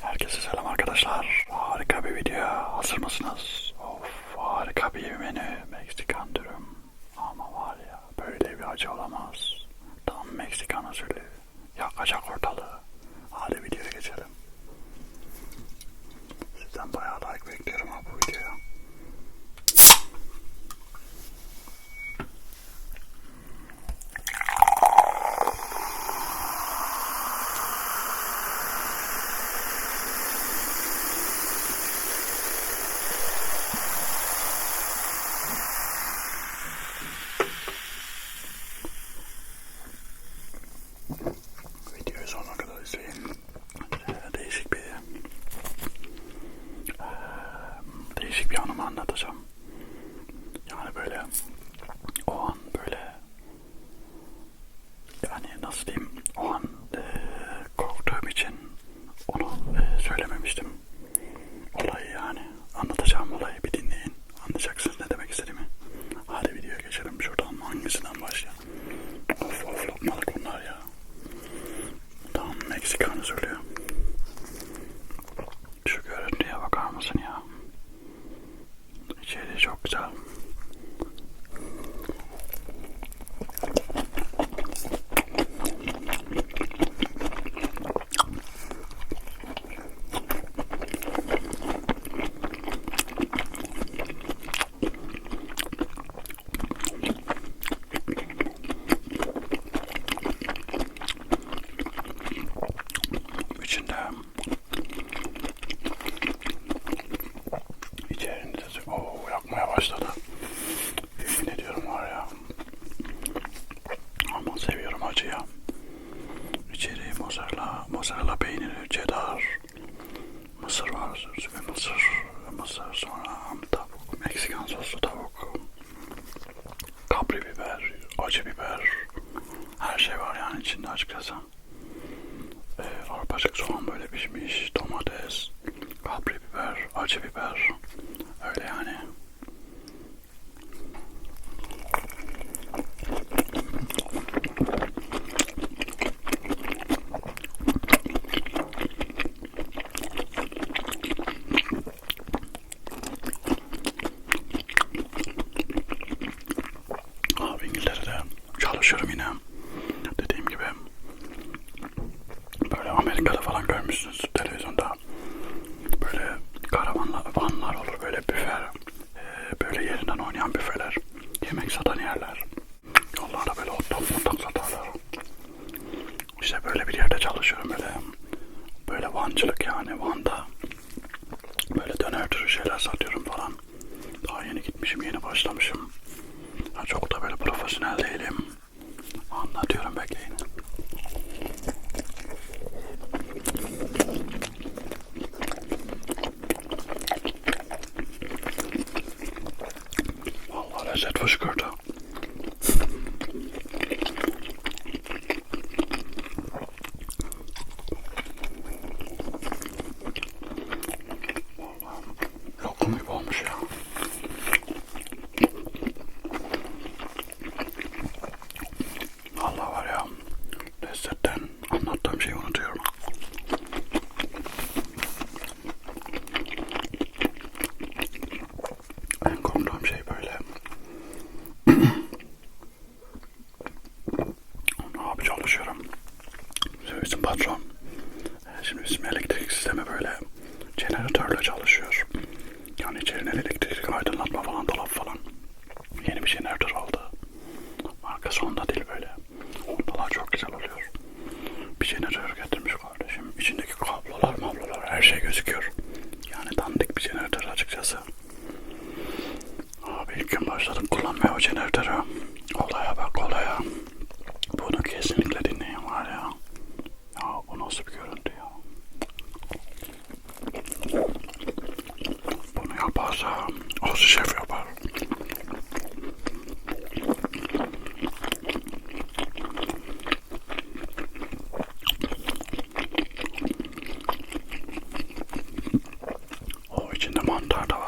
Herkese selam arkadaşlar. Harika bir video. Hazır mısınız? Of harika bir menü. Meksikan dürüm. Ama var ya böyle bir acı olamaz. Tam Meksikan usulü. Yakacak ortalığı. restoranlar olur böyle büfe. Ee, böyle yerinden oynayan büfeler. Yemek satan yerler. Onlara böyle hot dog satarlar. İşte böyle bir yerde çalışıyorum böyle. Böyle vancılık yani Van'da. Böyle döner türü şeyler satıyorum falan. Daha yeni gitmişim yeni başlamışım. Yani çok da böyle profesyonel değilim. Anlatıyorum ve Stuttgart. Her şey gözüküyor. on, Dada.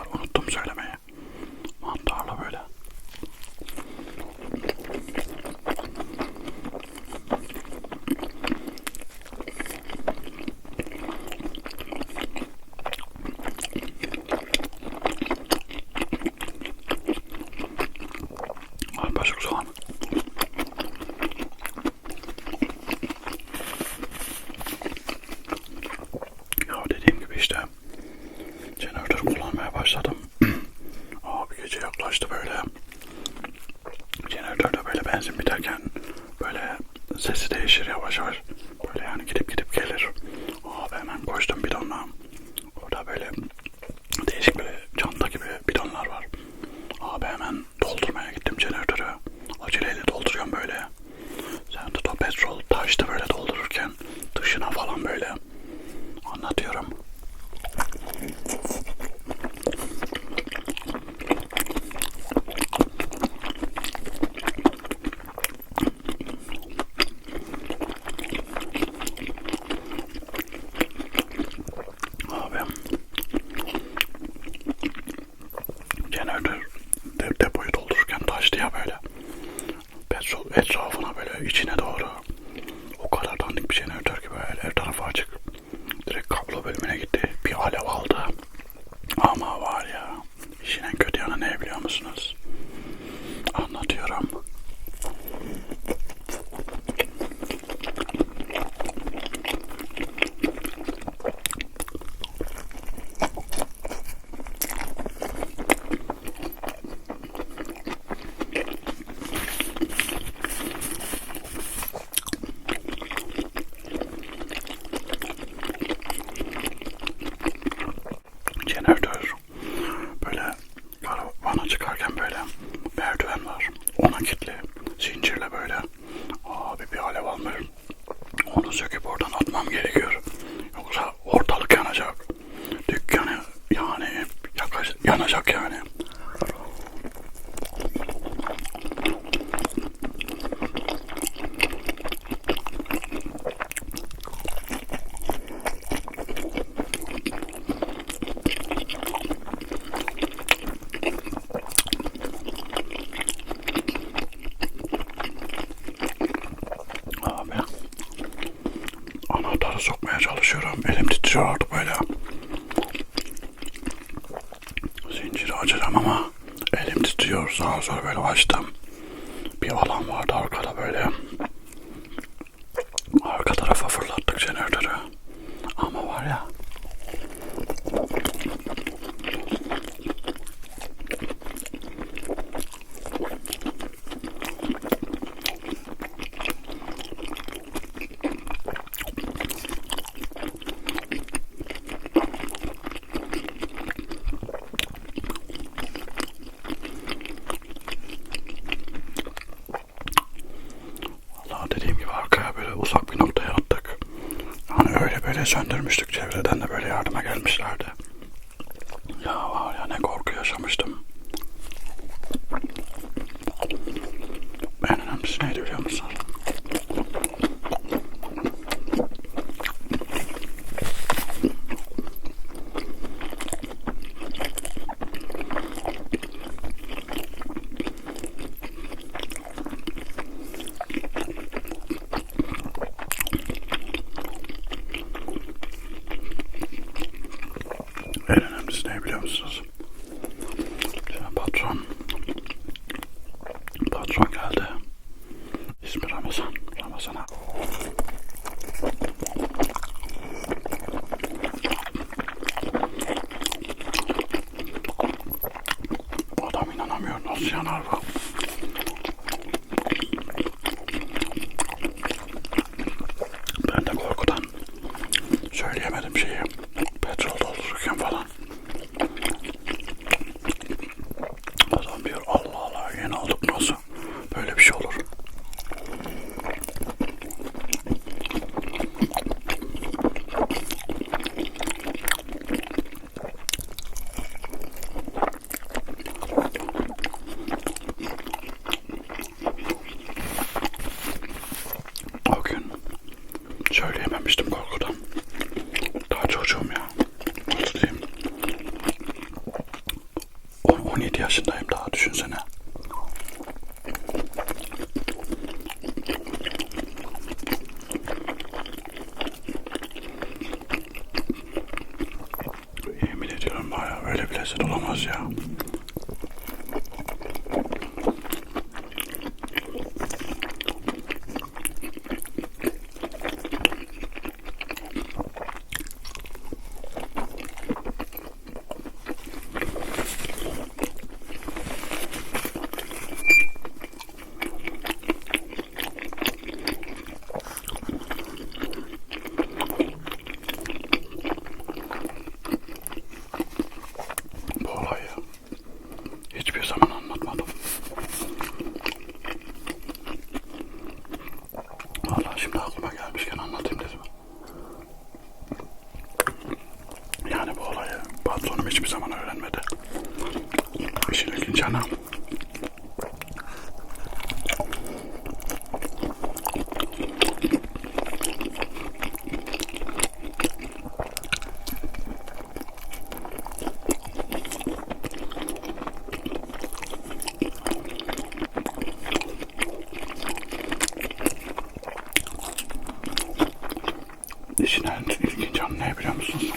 açtım. Bir alan vardı arkada böyle. Arka tarafa fırlattık jeneratörü. Ama var ya uzak bir noktaya attık. Hani öyle böyle söndürmüştük çevreden de böyle yardıma gelmişlerdi. Ya var ya ne korku yaşamıştım. Nasıl yanar? Ben de korkudan söyleyemedim şeyi. Böyle bir lezzet olamaz ya. işin en ilginç anlayabiliyor musunuz?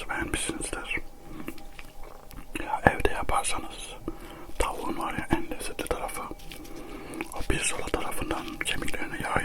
Umarız beğenmişsinizdir. Ya evde yaparsanız tavuğun var ya en lezzetli tarafı. O bir sola tarafından kemiklerine yağ